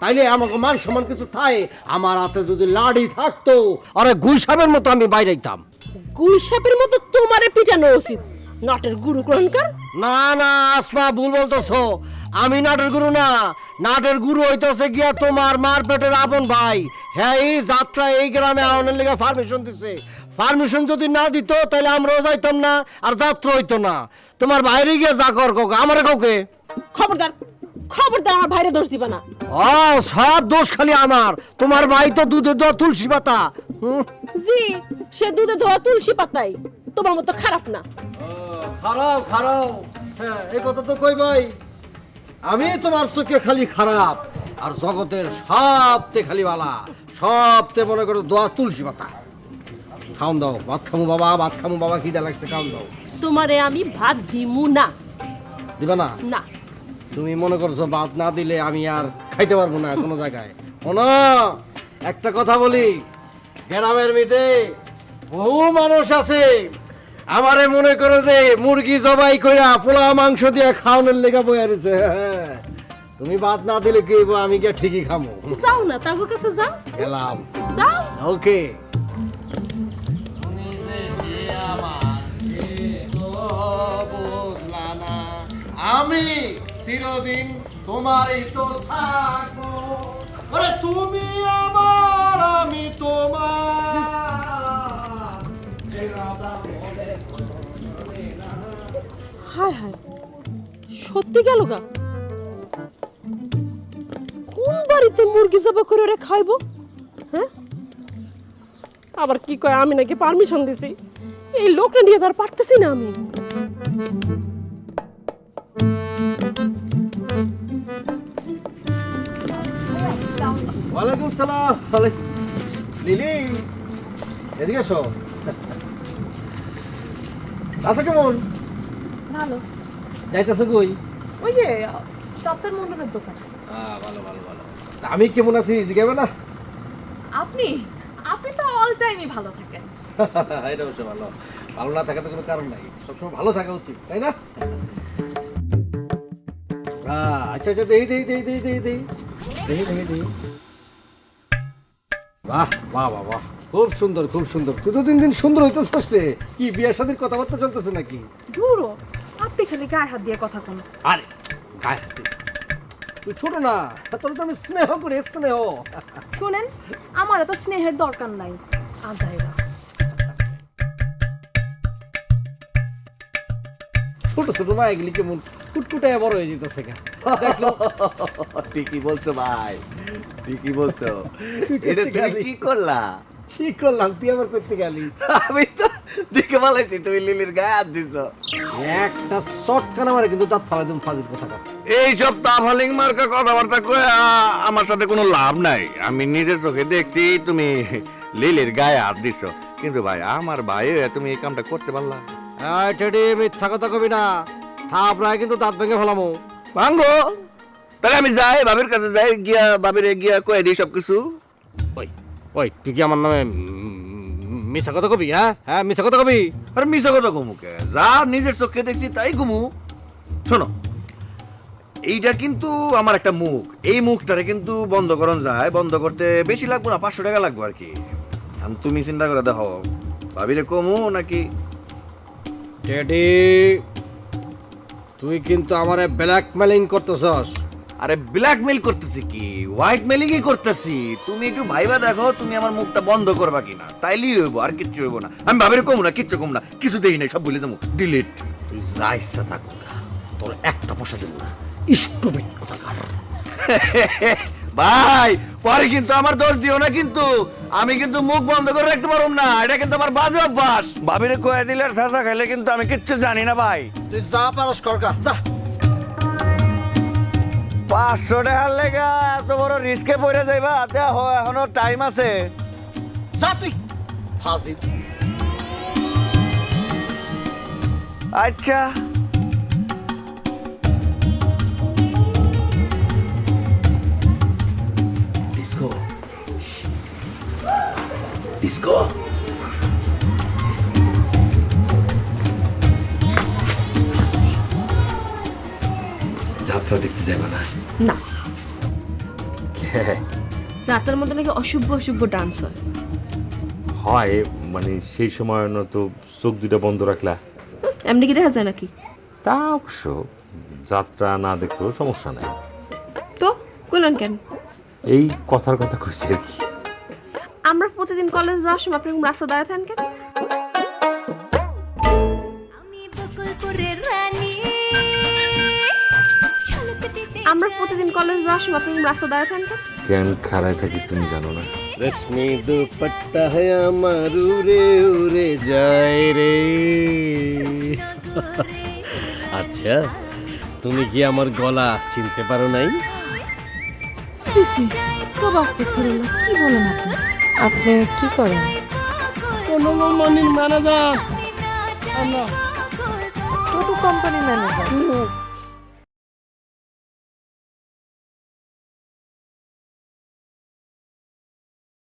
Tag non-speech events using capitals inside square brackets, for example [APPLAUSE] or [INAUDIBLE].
তাইলে আমাকে মান সম্মান কিছু থাকে আমার হাতে যদি লাড়ি থাকতো আরে গুইসাবের মতো আমি বাইরেইতাম গুই সাপের মতো তোমারে পিটানো উচিত। নটের গুরু গ্রহণকার না না আসমা ভুল বলতেছো। আমি নাটের গুরু না। নাটের গুরু হইতেছে গিয়া তোমার মার পেটের আপন ভাই। হ্যাঁ এই যাত্রা এই গ্রামে আওয়ানের লেগে পারমিশন দিছে। পারমিশন যদি না দিত তাহলে আমরাও যাইতাম না আর যাত্রা হইতো না। তোমার বাইরে গিয়ে যা কর কাউকে আমার কাউকে। খবরদার। খবরদার আমার ভাইরে দোষ দিবা না। ও সব দোষ খালি আমার। তোমার ভাই তো দুধে দেওয়া তুলসী পাতা। হুম। জি সে দুধে ধোয়া তুলসী পাতাই। তোমার মতো খারাপ না। খারাপ খারাপ। হ্যাঁ এই কথা তো কই ভাই? আমি তোমার চোখে খালি খারাপ আর জগতের সবতে খালি বালা সবতে মনে করো দোয়া তুলসী পাতা। খাওন দাও ভাত খামু বাবা ভাত খামু বাবা খিদা লাগছে খাওন দাও। তোমারে আমি ভাত দিমু না। দিবা না? না। তুমি মনে করছ ভাত না দিলে আমি আর খাইতে পারব না কোনো জায়গায়? শোনো একটা কথা বলি। গ্রামের মিটে বহু মানুষ আছে। আমারে মনে করো যে মুরগি জবাই কইরা পোলা মাংস দিয়ে খাওয়ানোর লেগা বইয়া রয়েছে তুমি ভাত না দিলে কি? আমি গিয়ে ঠিকই খামো। যাও না তাগো কাছে যাও। গেলাম। যাও। ওকে। আমি চিরদিন তোমারই তো থাকব। আরে তুমি আমার, আমি তোমার। হায় হায়, সত্যি গেল গা? কোন বাড়িতে মুরগি জবা করে ওরে খাইবো? হ্যাঁ? আবার কি কয়, আমি নাকি পারমিশন দিছি। এই লোকটা নিয়ে তো আর পারতেছি না আমি। ওয়ালাইকুম সালাম। লিলি এদিকে এসো। আচ্ছা কেমন? ভালো। যাইতেছো কই? ওই যে সপ্তাহের মন্ডলের দোকান। ভালো ভালো ভালো। আমি কেমন আছি? জিজ্ঞাসা না। আপনি? আপনি তো অল টাইমই ভালো থাকেন। [LAUGHS] এটা অবশ্য ভালো। ভালো না থাকার তো কোনো কারণ নাই। সবসময় ভালো থাকা উচিত তাই না? আচ্ছা আচ্ছা দেই দেই দেই দেই দেই দেই। দেই দেই দেই। বাহ বাহ বাহ বাহ। খুব সুন্দর খুব সুন্দর। তুই তো দিন দিন সুন্দর হইতেছিস রে। কি বিয়ের শাদীর কথাবার্তা চলতেছে নাকি? ধুরো আপনি খালি গায়ে হাত দিয়ে কথা কোন। আরে গায়ে হাত। তুই ছোট না তোর তো আমি স্নেহ করে স্নেহ। শুনেন আমার এত স্নেহের দরকার নাই। আজাইরা ছোট ছোট না এগুলি কেমন? কুটকুটায় বড় হয়ে যেতেছে [LAUGHS] ঠিকই বলছো ভাই ঠিকই বলছো। [LAUGHS] এটা তুমি কি করলা? কি করলাম? তুই আবার করতে গেলি? [LAUGHS] আমি তো দেখে বলাইছি তুমি লিলির গায়ে হাত দিছো। একটা আমার কিন্তু দাঁত ফালাই তুমি ফাজিল কথা কর এই সব তাফালিং মার্কা কথাবার্তা কয়ে আমার সাথে কোনো লাভ নাই। আমি নিজের চোখে দেখছি তুমি লিলির গায়ে হাত দিছো। কিন্তু ভাই আমার ভাই তুমি এই কামটা করতে পারলা? টেডি মিথ্যা কথা কবি না। রায় কিন্তু দাঁত ভেঙে ফেলামো। ভাঙ্গো। তাহলে আমি যাই বাবির কাছে যাই গিয়া বাবিরে গিয়া কয়ে দিই সবকিছু। ওই ওই তুই কি আমার নামে মিশা কথা কবি হ্যাঁ? হ্যাঁ মিশা কথা কবি? আর মিশা কথা কমুকে যা নিজের চোখে দেখছি তাই কমু। শোনো এইটা কিন্তু আমার একটা মুখ। এই মুখটারে কিন্তু বন্ধ করন যায় বন্ধ করতে বেশি লাগবে না পাঁচশো টাকা লাগবো আর কি। তুমি চিন্তা করে দেখো ভাবিরে কমু নাকি? টেডি। তুই কিন্তু আমারে ব্ল্যাকমেলিং করতেছস। আরে ব্ল্যাকমেল করতেছি কি? হোয়াইট মেলিংই করতেছি। তুমি একটু ভাইবা দেখো তুমি আমার মুখটা বন্ধ করবা কিনা। তাইলেই হইব আর কিচ্ছু হইব না। আমি ভাবিরে কম না কিচ্ছু কম না। কিছু দেই নাই সব ভুলে যাব। ডিলিট তুই যা ইচ্ছা তা কর। তোর একটা পয়সা দেবো না। ইষ্টবেট কথা কার। [LAUGHS] ভাই পরে কিন্তু আমার দোষ দিও না কিন্তু। আমি কিন্তু মুখ বন্ধ করে রাখতে পারব না। এটা কিন্তু আমার বাজে অভ্যাস। ভাবিরে কয়ে দিলে আর সাসা খাইলে কিন্তু আমি কিচ্ছু জানি না ভাই। তুই যা পারস করকা যা। পাঁচশো টাকার লেগা এত বড় রিস্কে পড়ে যাইবা দেখো এখনও টাইম আছে। যা তুই। ফাজিল। আচ্ছা। ডিসকো যাত্রা দেখতে যাবে না না যাত্রার মধ্যে নাকি অশুভ অশুভ ডান্স হয়। হয় মানে সেই সময় না তো চোখ দুটা বন্ধ রাখলা। এমনি কি দেখা যায় নাকি? তা অবশ্য যাত্রা না দেখলেও সমস্যা নাই। তো কইলেন কেন? এই কথার কথা কইছে আর কি। আমরা প্রতিদিন কলেজ যাওয়ার সময় আপনি এরকম রাস্তা দাঁড়ায় থাকেন কেন? আমরা প্রতিদিন কলেজ যাওয়ার সময় আপনি রাস্তা দাঁড়ায় থাকেন কেন? কেন খাড়ায় থাকি তুমি জানো না। রেশমি দুপট্টা है আমার উড়ে উড়ে যায় রে। আচ্ছা তুমি কি আমার গলা চিনতে পারো নাই? কি বলেন আপনি? আপনি কি করেন? কোনো মানির ম্যানেজার টোটো কোম্পানি ম্যানেজার